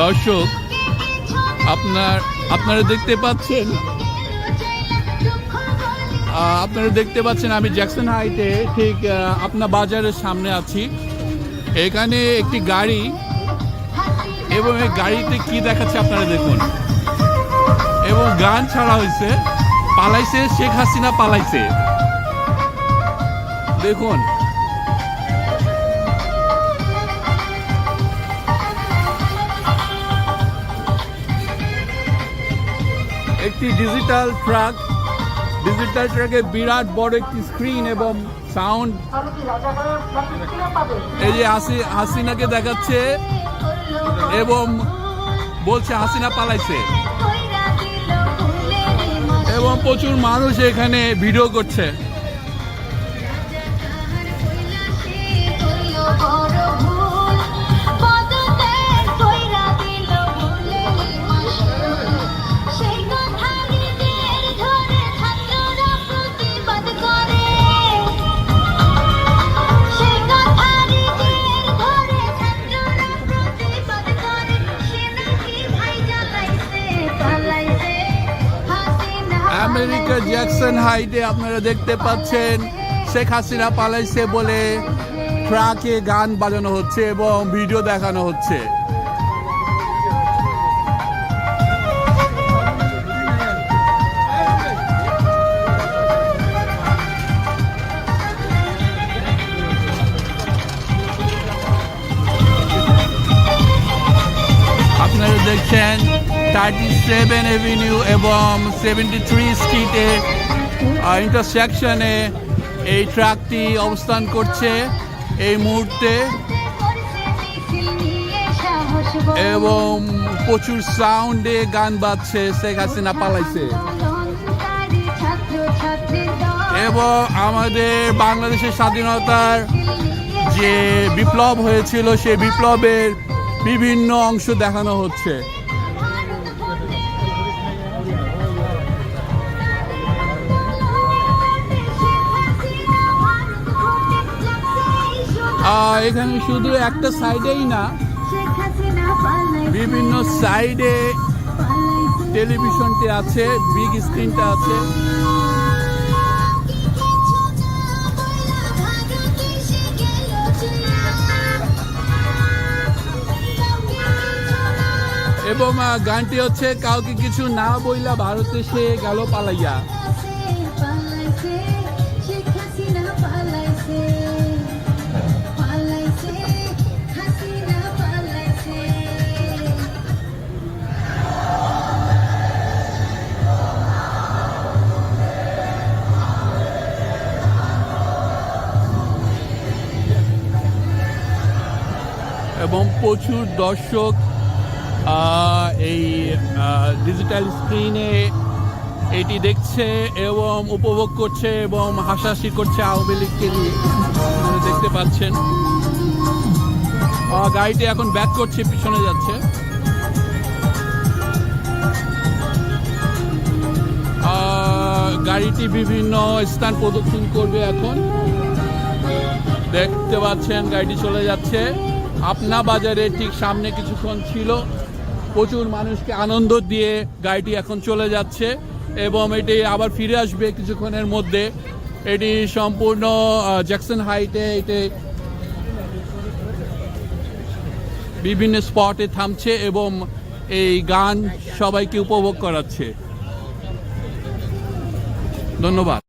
দর্শক, আপনার আপনারা দেখতে পাচ্ছেন। আপনারা দেখতে পাচ্ছেন আমি জ্যাকসন হাইটে ঠিক আপনার বাজারের সামনে আছি। এখানে একটি গাড়ি এবং এই গাড়িতে কি দেখাচ্ছে আপনারা দেখুন। এবং গান ছাড়া হয়েছে, পালাইছে শেখ হাসিনা পালাইছে। দেখুন। একটি ডিজিটাল ট্রাক ডিজিটাল ট্রাকে বিরাট বড় একটি স্ক্রিন এবং সাউন্ড এই যে হাসি, হাসিনাকে দেখাচ্ছে এবং বলছে, হাসিনা পালাইছে। এবং প্রচুর মানুষ এখানে ভিডিও করছে। আমেরিকা জ্যাকসন হাইটে আপনারা দেখতে পাচ্ছেন, শেখ হাসিনা পালাইছে বলে ট্রাকে গান বাজানো হচ্ছে এবং ভিডিও দেখানো হচ্ছে। আপনারা দেখছেন থার্টি সেভেন এভিনিউ এবং সেভেন্টি থ্রি স্ট্রিটে ইন্টারসেকশনে এই ট্রাকটি অবস্থান করছে এই মুহূর্তে। এবং প্রচুর সাউন্ডে গান বাজছে, শেখ হাসিনা পালাইছে। এবং আমাদের বাংলাদেশের স্বাধীনতার যে বিপ্লব হয়েছিল সেই বিপ্লবের বিভিন্ন অংশ দেখানো হচ্ছে। এখানে শুধু একটা সাইডেই না, বিভিন্ন সাইডে টেলিভিশনটি আছে বিগ স্ক্রিনটা আছে। এবং গানটি হচ্ছে, কাউকে কিছু না বইলা ভারতে সে গেল পালাইয়া। এবং প্রচুর দর্শক এই ডিজিটাল স্ক্রিনে এটি দেখছে এবং উপভোগ করছে এবং হাসাহাসি করছে আওয়ামী লীগকে নিয়ে। দেখতে পাচ্ছেন। গাড়িটি এখন ব্যাক করছে, পিছনে যাচ্ছে। গাড়িটি বিভিন্ন স্থান প্রদক্ষিণ করবে এখন। দেখতে পাচ্ছেন, গাড়িটি চলে যাচ্ছে। আপনা বাজারে ঠিক সামনে কিছুক্ষণ ছিল। প্রচুর মানুষকে আনন্দ দিয়ে গাড়িটি এখন চলে যাচ্ছে এবং এটি আবার ফিরে আসবে কিছুক্ষণের মধ্যে। এটি সম্পূর্ণ জ্যাকসন হাইটে এটি বিভিন্ন স্পটে থামছে এবং এই গান সবাইকে উপভোগ করাচ্ছে। ধন্যবাদ।